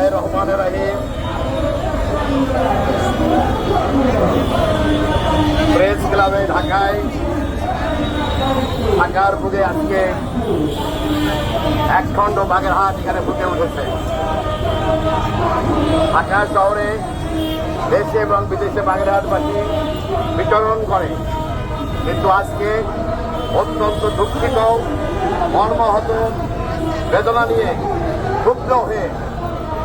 বিসমিল্লাহির রহমানির রহিম প্রেস ক্লাবে ঢাকায়, ঢাকার বুকে আজকে এক খণ্ড বাগেরহাট এখানে ফুটে উঠেছে। ঢাকা শহরে দেশে এবং বিদেশে বাগেরহাটবাসী বিতরণ করে। কিন্তু আজকে অত্যন্ত দুঃখিত, মর্মাহত, বেদনা নিয়ে ক্ষুব্ধ হয়ে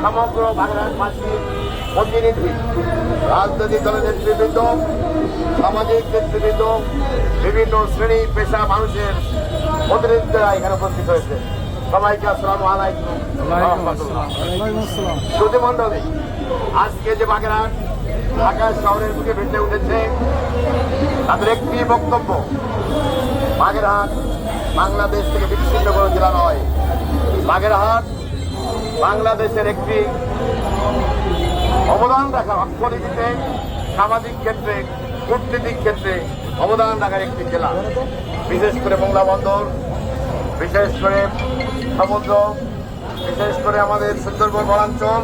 সমগ্র বাগেরহাটবাসীর প্রতিনিধি রাজনৈতিক দলের নেতৃবৃন্দ সামাজিক নেতৃবৃন্দ বিভিন্ন শ্রেণি পেশা মানুষের প্রতিনিধিরা এখানে উপস্থিত হয়েছে। সবাইকে আসসালাম আলাইকুম। শ্রুতি মন্ডলী আজকে যে বাগেরহাট ঢাকা শহরের বুকে ভেটে উঠেছে তাদের একটি বক্তব্য বাগেরহাট বাংলাদেশ থেকে বিচ্ছিন্ন কোনো জেলা নয়। বাগেরহাট বাংলাদেশের একটি অবদান রাখা অর্থনীতিতে সামাজিক ক্ষেত্রে কূটনীতিক ক্ষেত্রে অবদান রাখার একটি জেলা। বিশেষ করে মোংলা বন্দর বিশেষ করে সমুদ্র বিশেষ করে আমাদের সুন্দরবন বনাঞ্চল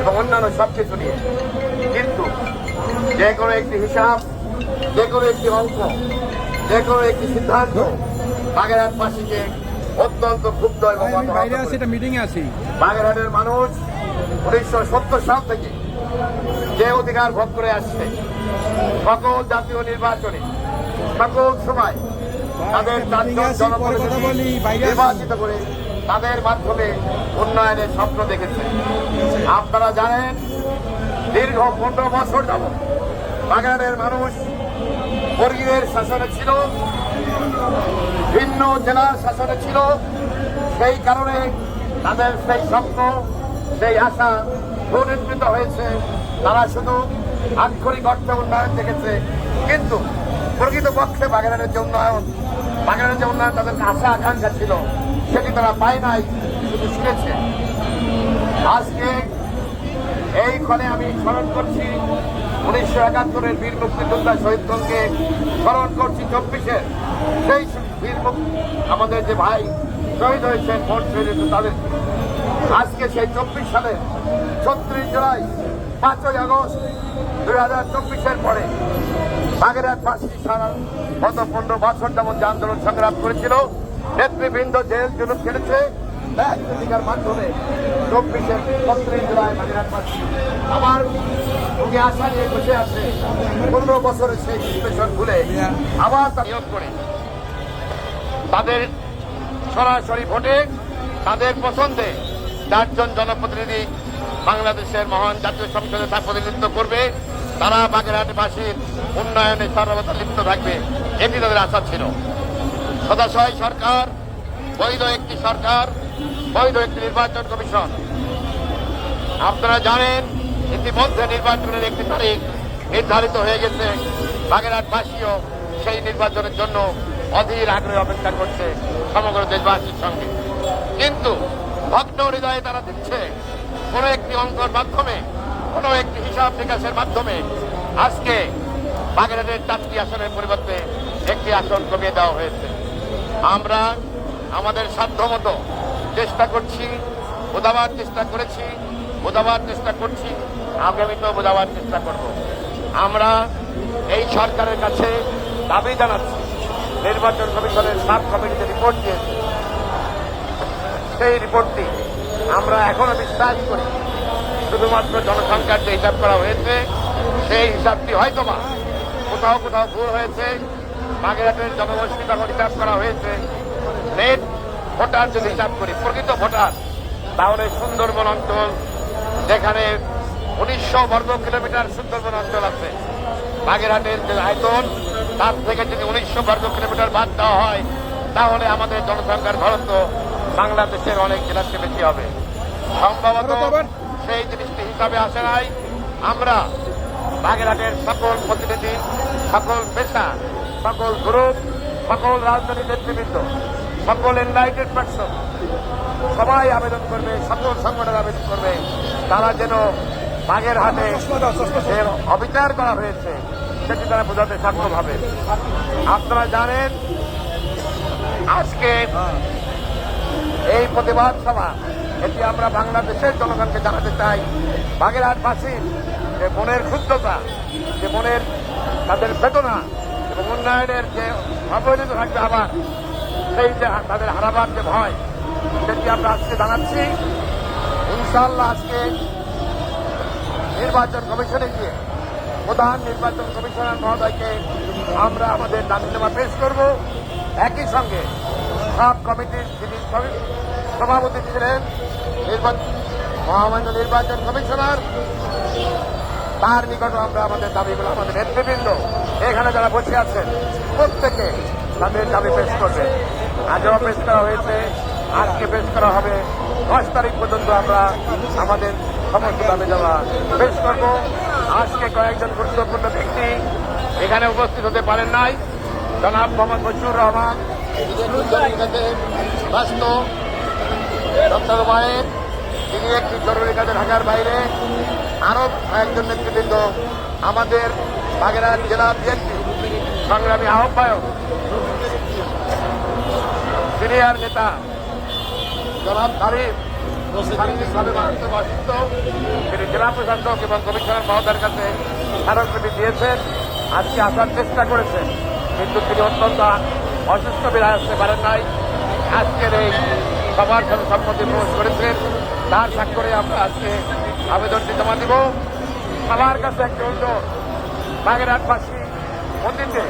এবং অন্যান্য সব কিছু নিয়ে। কিন্তু যে কোনো একটি হিসাব যে কোনো একটি অঙ্ক যে কোনো একটি সিদ্ধান্ত বাগেরহাটবাসীকে অত্যন্ত ক্ষুব্ধ এবং মর্মাহত আছি বাগেরহাটের মানুষ উনিশশো সত্তর সাল থেকে যে অধিকার ভোগ করে আসছে সকল জাতীয় নির্বাচনে সকল সময় তাদের। নির্বাচিত করে তাদের মাধ্যমে উন্নয়নের স্বপ্ন দেখেছে আপনারা জানেন দীর্ঘ পনেরো বছর যাব বাগেরহাটের মানুষ বর্গীদের শাসনে ছিল ভিন্ন জেলার শাসনে ছিল সেই কারণে তাদের সেই স্বপ্ন, সেই আশা সুনির্মিত হয়েছে। তারা শুধু আক্ষরিক অর্থে উন্নয়ন দেখেছে, কিন্তু প্রকৃতপক্ষে বাগেরহাটের যে উন্নয়ন বাগেরহাটের যে উন্নয়ন, তাদের আশা আকাঙ্ক্ষা ছিল, সেটি তারা পায় নাই, শুধু শুনেছে। আজকে এইখানে আমি স্মরণ করছি, উনিশশো একাত্তরের বীর মুক্তিযোদ্ধা শহীদগণকে স্মরণ করছি চব্বিশের সেই বীর আমাদের যে ভাই শহীদ হয়েছেন ভোট তাদের। আজকে সেই চব্বিশ সালের ছত্রিশ জুলাই, পাঁচই আগস্ট দুই হাজার চব্বিশের পরে বাগেরহাট ফাঁসি সারা গত পনেরো বছর যেমন যে আন্দোলন সংগ্রাম করেছিল, নেতৃবৃন্দ জেল জুলুম খেলেছে মাধ্যমে জুলাই নিয়ে বসে পনেরো বছরের সেই আবার করে। তাদের সরাসরি ভোটে তাদের পছন্দে চারজন জনপ্রতিনিধি বাংলাদেশের মহান জাতীয় সংসদে তার প্রতিনিধিত্ব করবে। তারা বাগেরহাটবাসীর উন্নয়নে সর্বদা লিপ্ত থাকবে। এটি তাদের আশা ছিল। সদাশয় সরকার, বৈধ একটি সরকার, বৈধ একটি নির্বাচন কমিশন। আপনারা জানেন, ইতিমধ্যে নির্বাচনের একটি তারিখ নির্ধারিত হয়ে গেছে। বাগেরহাটবাসীও সেই নির্বাচনের জন্য অধীর আগ্রহে অপেক্ষা করছে সমগ্র দেশবাসীর সঙ্গে। কিন্তু ভগ্ন হৃদয়ে তারা দিচ্ছে কোনো একটি অঙ্কর মাধ্যমে, কোনো একটি হিসাব নিকাশের মাধ্যমে আজকে বাগেরহাটের চারটি আসনের পরিবর্তে একটি আসন কমিয়ে দেওয়া হয়েছে। আমরা আমাদের সাধ্যমতো চেষ্টা করছি, বোঝাবার চেষ্টা করেছি, বোঝাবার চেষ্টা করছি আগামীতেও বোঝাবার চেষ্টা করব। আমরা এই সরকারের কাছে দাবি জানাচ্ছি নির্বাচন কমিশনের সাব কমিটিতে রিপোর্ট দিয়েছে। সেই রিপোর্টটি আমরা এখনও বিশ্বাস করি। শুধুমাত্র জনসংখ্যার যে হিসাব করা হয়েছে, সেই হিসাবটি হয়তোবা কোথাও কোথাও ভুল হয়েছে। বাগেরহাটের জনগোষ্ঠী তখন হিসাব করা হয়েছে। নেট ভোটার যদি হিসাব করি, প্রকৃত ভোটার, তাহলে সুন্দরবন অঞ্চল, যেখানে উনিশশো বর্গ কিলোমিটার সুন্দরবন অঞ্চল আছে, বাগেরহাটের যে আয়তন তার থেকে যদি উনিশশো বর্গ কিলোমিটার বাদ দেওয়া হয় তাহলে আমাদের জনসংখ্যার ঘনত্ব বাংলাদেশের অনেক জেলার চেয়ে বেশি হবে। সম্ভবত সেই জিনিসটি হিসাবে আসে নাই। আমরা বাগেরহাটের সকল প্রতিনিধি সকল পেশা সকল গ্রুপ সকল রাজনৈতিক নেতৃবৃন্দ সকল এনলাইটেড পার্সন সবাই আবেদন করবে সকল সংগঠন আবেদন করবে। তারা যেন বাগেরহাটে অবিচার করা হয়েছে। সেটি তারা বোঝাতে সক্ষম হবে। আপনারা জানেন, আজকে এই প্রতিবাদ সভা, এটি আমরা বাংলাদেশের জনগণকে জানাতে চাই। বাগেরহাটবাসীর যে মনের ক্ষুদ্রতা যে মনের তাদের বেদনা এবং উন্নয়নের যে অবহেলিত থাকবে আবার, সেই যে তাদের হারাবার যে ভয়, সেটি আমরা আজকে জানাচ্ছি। ইনশাল্লাহ আজকে নির্বাচন কমিশনে গিয়ে প্রধান নির্বাচন কমিশনার মহোদয়কে আমরা আমাদের দাবিনামা পেশ করব। একই সঙ্গে সব কমিটির যিনি সভাপতি ছিলেন, নির্বাচন মহামান্য নির্বাচন কমিশনার, তার নিকটও আমরা আমাদের দাবিগুলো আমাদের নেতৃবৃন্দ এখানে যারা বসে আছেন, প্রত্যেকে তাদের দাবি পেশ করবে। আজও পেশ করা হয়েছে, আজকে পেশ করা হবে। দশ তারিখ পর্যন্ত আমরা আমাদের সমস্ত দাবি জমা পেশ করব। আজকে কয়েকজন গুরুত্বপূর্ণ ব্যক্তি এখানে উপস্থিত হতে পারেন নাই। জনাব মোহাম্মদ বশিউর রহমান ব্যস্ত। ডক্টর তিনি একটি জরুরি কাজে ঢাকার বাইরে আরও কয়েকজন নেতৃবৃন্দ আমাদের বাগেরহাট জেলা বিএনপি সংগ্রামী আহ্বায়ক, সিনিয়র নেতা জনাব তারিফ শারীরিকভাবে মানসিক অসুস্থ তিনি জেলা প্রশাসক এবং কমিশনার মহোদয়ের কাছে স্মারকলিপি দিয়েছেন আজকে আসার চেষ্টা করেছেন কিন্তু তিনি অত্যন্ত অসুস্থ বেড়ে আসতে পারেন নাই আজকের এই সবার সাথে সম্মতি প্রকাশ করেছেন তার স্বাক্ষরে আমরা আজকে আবেদনটি জমা দিব সবার কাছে একটি অনুরোধ বাগেরহাটবাসী অতীতে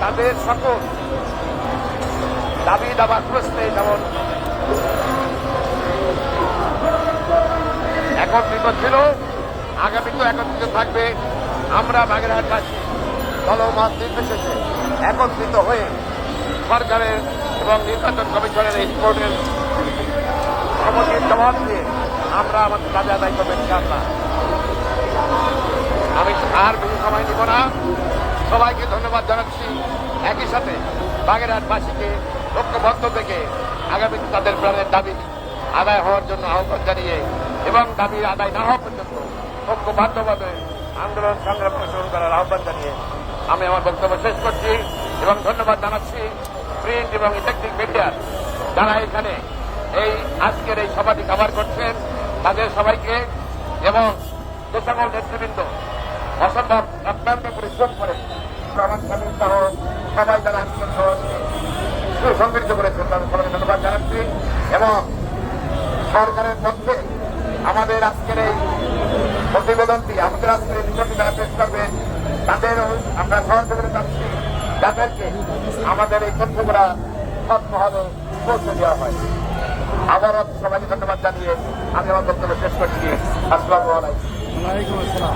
তাদের সকল দাবি দাবা প্রশ্নে যেমন একত্রিত ছিল। আগামীতেও একত্রিত থাকবে। আমরা বাগেরহাটবাসী দলমত নির্বিশেষে একত্রিত হয়ে সরকারের এবং নির্বাচন কমিশনের এই রিপোর্টের সমতির জবাব দিয়ে আমরা আমাদের দাবি আদায় করব ইনশাআল্লাহ। আমি আর বেশি সময় নিব না। সবাইকে ধন্যবাদ জানাচ্ছি। একই সাথে বাগেরহাটবাসীকে ঐক্যবদ্ধ থেকে আগামীতে তাদের প্রাণের দাবি আদায় হওয়ার জন্য আহ্বান জানিয়ে এবং দাবি আদায় না হওয়া পর্যন্ত ঐক্যবদ্ধভাবে আন্দোলন সংগ্রাম শুরু করার আহ্বান জানিয়ে আমি আমার বক্তব্য শেষ করছি এবং ধন্যবাদ জানাচ্ছি প্রিন্ট এবং ইলেকট্রিক মিডিয়ার যারা এখানে এই আজকের এই সভাটি কভার করছেন, তাদের সবাইকে এবং যে সকল নেতৃবৃন্দ, অসম্ভব অত্যন্ত পরিশ্রম করে সবাই যারা আজকের করেছেন, তাদের সবাইকে ধন্যবাদ জানাচ্ছি এবং সরকারের পক্ষে আমাদের আজকের এই প্রতিবেদনটি আমাদের আজকের রিপোর্টটি যারা পেশ করবে তাদের আমরা সহযোগিতা চাচ্ছি যাদেরকে আমাদের এই তথ্যগুলা সৎভাবে পৌঁছে দেওয়া হয়। আবারও সবাইকে ধন্যবাদ জানিয়ে আমি আমার বক্তব্য শেষ করছি। আসসালামু আলাইকুম। আসসালাম।